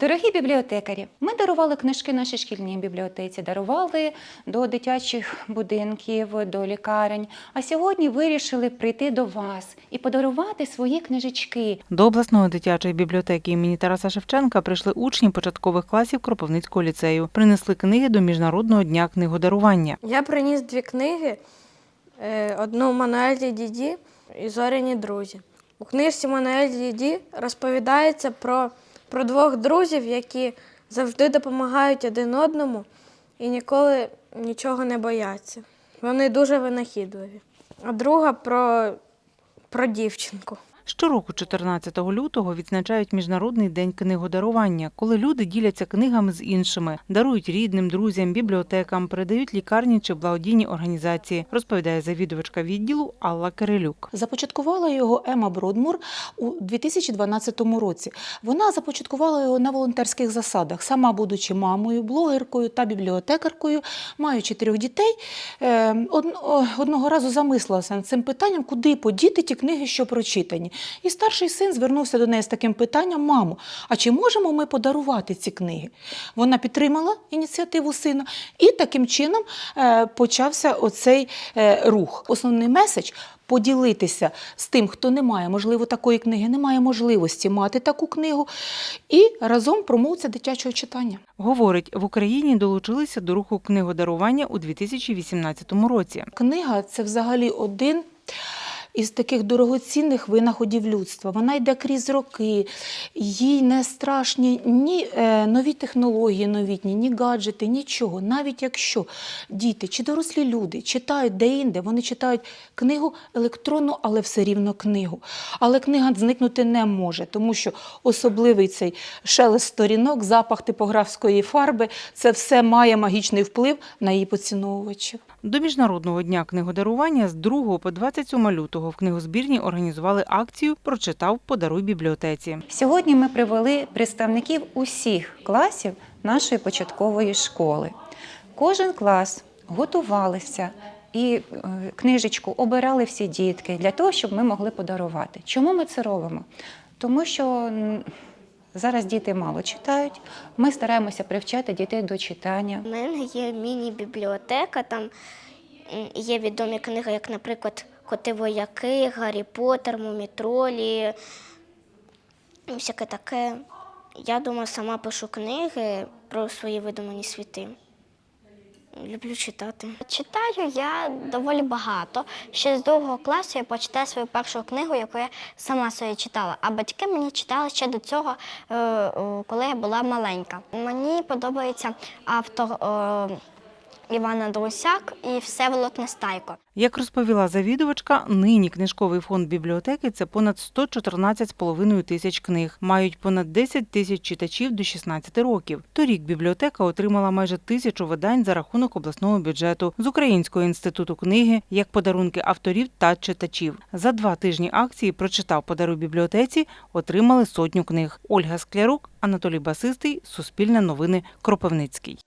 Дорогі бібліотекарі, ми дарували книжки нашій шкільній бібліотеці, дарували до дитячих будинків, до лікарень. А сьогодні вирішили прийти до вас і подарувати свої книжечки. До обласної дитячої бібліотеки імені Тараса Шевченка прийшли учні початкових класів Кропивницького ліцею. Принесли книги до Міжнародного дня книгодарування. Я приніс дві книги: е, одну Мануель Діді і Зоряні друзі. У книжці Мануель Діді розповідається про, про двох друзів, які завжди допомагають один одному і ніколи нічого не бояться. Вони дуже винахідливі. А друга про, про дівчинку. Щороку, 14 лютого, відзначають Міжнародний день книгодарування, коли люди діляться книгами з іншими, дарують рідним, друзям, бібліотекам, передають лікарні чи благодійні організації, розповідає завідувачка відділу Алла Кирилюк. Започаткувала його Ема Бродмур у 2012 році. Вона започаткувала його на волонтерських засадах, сама будучи мамою, блогеркою та бібліотекаркою, маючи трьох дітей. е, Одного разу замислилася над цим питанням, куди подіти ті книги, що прочитані. І старший син звернувся до неї з таким питанням: мамо, а чи можемо ми подарувати ці книги? Вона підтримала ініціативу сина, і таким чином е, почався оцей е, рух. Основний меседж поділитися з тим, хто не має, можливо, такої книги, не має можливості мати таку книгу, і разом промовця дитячого читання. Говорить, в Україні долучилися до руху книгодарування у 2018 році. Книга це взагалі один. Із таких дорогоцінних винаходів людства. Вона йде крізь роки, їй не страшні ні е, нові технології новітні, ні гаджети, нічого. Навіть якщо діти чи дорослі люди читають де-інде, вони читають книгу електронну, але все рівно книгу. Але книга зникнути не може, тому що особливий цей шелест сторінок, запах типографської фарби це все має магічний вплив на її поціновувачів. До Міжнародного дня книгодарування з 2 по 27 лютого в книгозбірні організували акцію Прочитав подаруй бібліотеці. Сьогодні ми привели представників усіх класів нашої початкової школи. Кожен клас готувалися і е, книжечку обирали всі дітки для того, щоб ми могли подарувати. Чому ми це робимо? Тому що зараз діти мало читають. Ми стараємося привчати дітей до читання. У мене є міні-бібліотека, там є відомі книги, як, наприклад, Коти вояки, Гаррі Поттер, Мумітролі, всяке таке. Я думаю, сама пишу книги про свої видумані світи. Люблю читати. Читаю я доволі багато. Ще з другого класу я почитаю свою першу книгу, яку я сама собі читала. А батьки мені читали ще до цього, е, е, коли я була маленька. Мені подобається автор е, Івана Друсяк і Всеволод Нестайко. Як розповіла завідувачка, нині книжковий фонд бібліотеки це понад 114,5 тисяч книг. Мають понад 10 тисяч читачів до 16 років. Торік бібліотека отримала майже тисячу видань за рахунок обласного бюджету з Українського інституту книги як подарунки авторів та читачів. За два тижні акції прочитав подаруй бібліотеці, отримали сотню книг. Ольга Склярук, Анатолій Басистий, Суспільне новини, Кропивницький.